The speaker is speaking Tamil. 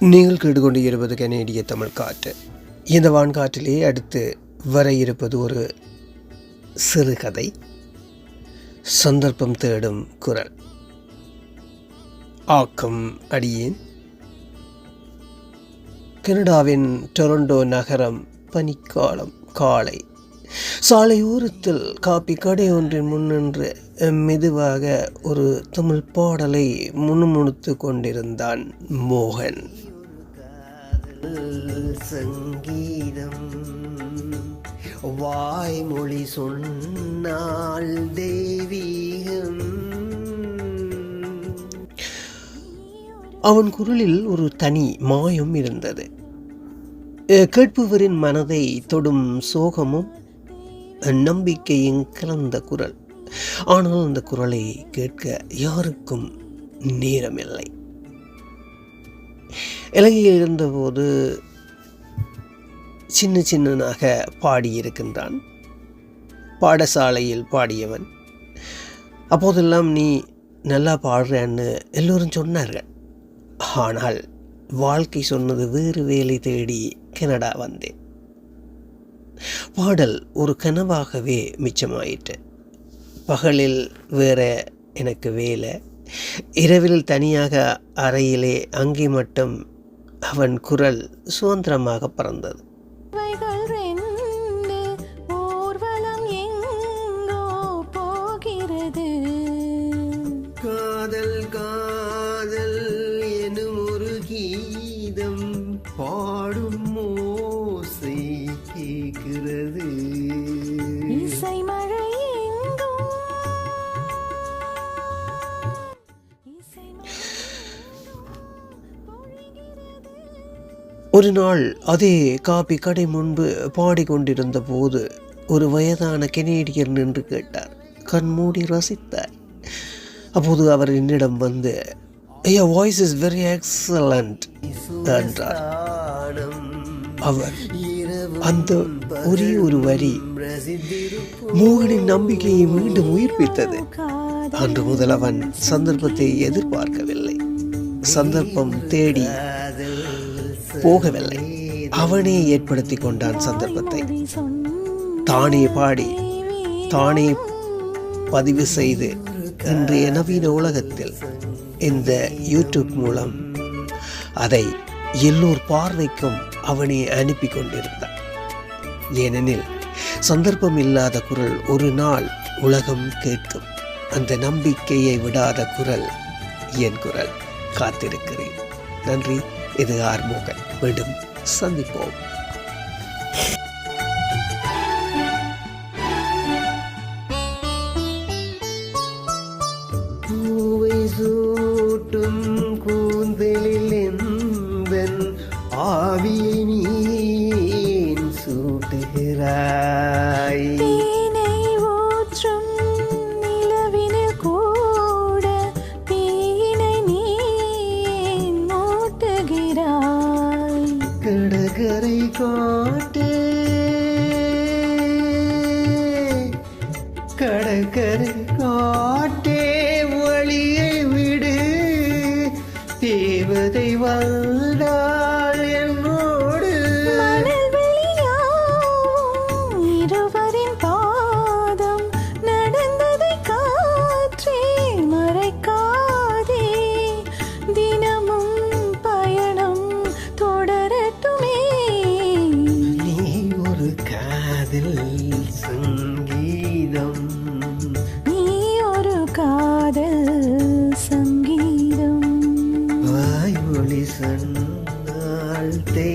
நீங்கள் கேட்டுக்கொண்டு இருப்பது கனேடிய தமிழ் காற்று. இந்த வான்காற்றிலே அடுத்து வர இருப்பது ஒரு சிறுகதை சந்தர்ப்பம் தேடும் குரல். ஆக்கம் அடியேன். கனடாவின் டொரண்டோ நகரம் பனிக்காலம் காலை. சாலையோரத்தில் காப்பி கடை ஒன்றின் முன்னின்று மெதுவாக ஒரு தமிழ் பாடலை முணுமுணுத்து கொண்டிருந்தான் மோகன். சங்கீதம். வாய்மொழி சொன்னால் தெய்வீகம். அவன் குரலில் ஒரு தனி மாயம் இருந்தது. கேட்பவரின் மனதை தொடும் சோகமும் நம்பிக்கையும் கலந்த குரல். ஆனால் அந்த குரலை கேட்க யாருக்கும் நேரமில்லை. இலங்கையில் இருந்தபோது சின்ன சின்னனாக பாடியிருக்கின்றான். பாடசாலையில் பாடியவன். அப்போதெல்லாம் நீ நல்லா பாடுறன்னு எல்லோரும் சொன்னார்கள். ஆனால் வாழ்க்கை சொன்னது வேறு வேலை தேடி கனடா வந்தேன். பாடல் ஒரு கனவாகவே மிச்சமாயிற்று. பகலில் வேற எனக்கு வேலை. இரவில் தனியாக அறையிலே அங்கே மட்டும் அவன் குரல் சுதந்திரமாக பறந்தது. ஒரு நாள் அதே காபி கடை முன்பு பாடிக்கொண்டிருந்த போது ஒரு வயதான கெனேடியர் நின்று கேட்டார். கண்மூடி ரசித்தார். அப்போது அவர் என்னிடம் வந்து ஐயா வாய்ஸ் இஸ் வெரி எக்ஸலண்ட் என்றார். அவர் அந்த ஒரே ஒரு வரி மோகனின் நம்பிக்கையை மீண்டும் உயிர்ப்பித்தது. அன்று முதல் அவன் சந்தர்ப்பத்தை எதிர்பார்க்கவில்லை. சந்தர்ப்பம் தேடி போகவில்லை. அவனே ஏற்படுத்தி கொண்டான் சந்தர்ப்பத்தை. தானே பாடி தானே பதிவு செய்து இன்றைய நவீன உலகத்தில் இந்த யூடியூப் மூலம் அதை எல்லோர் பார்வைக்கும் அவனே அனுப்பி கொண்டிருந்தான். ஏனெனில் சந்தர்ப்பம் இல்லாத குரல் ஒரு நாள் உலகம் கேட்கும். அந்த நம்பிக்கையை விடாத குரல் என் குரல். காத்திருக்கிறேன். நன்றி. இது ஆர்மோகன் மீண்டும் சந்திப்போம். சூட்டும் கூந்தலில் எந்தன் ஆவியை நீன் சூட்டுகிறாய்? கரை கோட்டே. கடற்கரை சங்கீதம் தே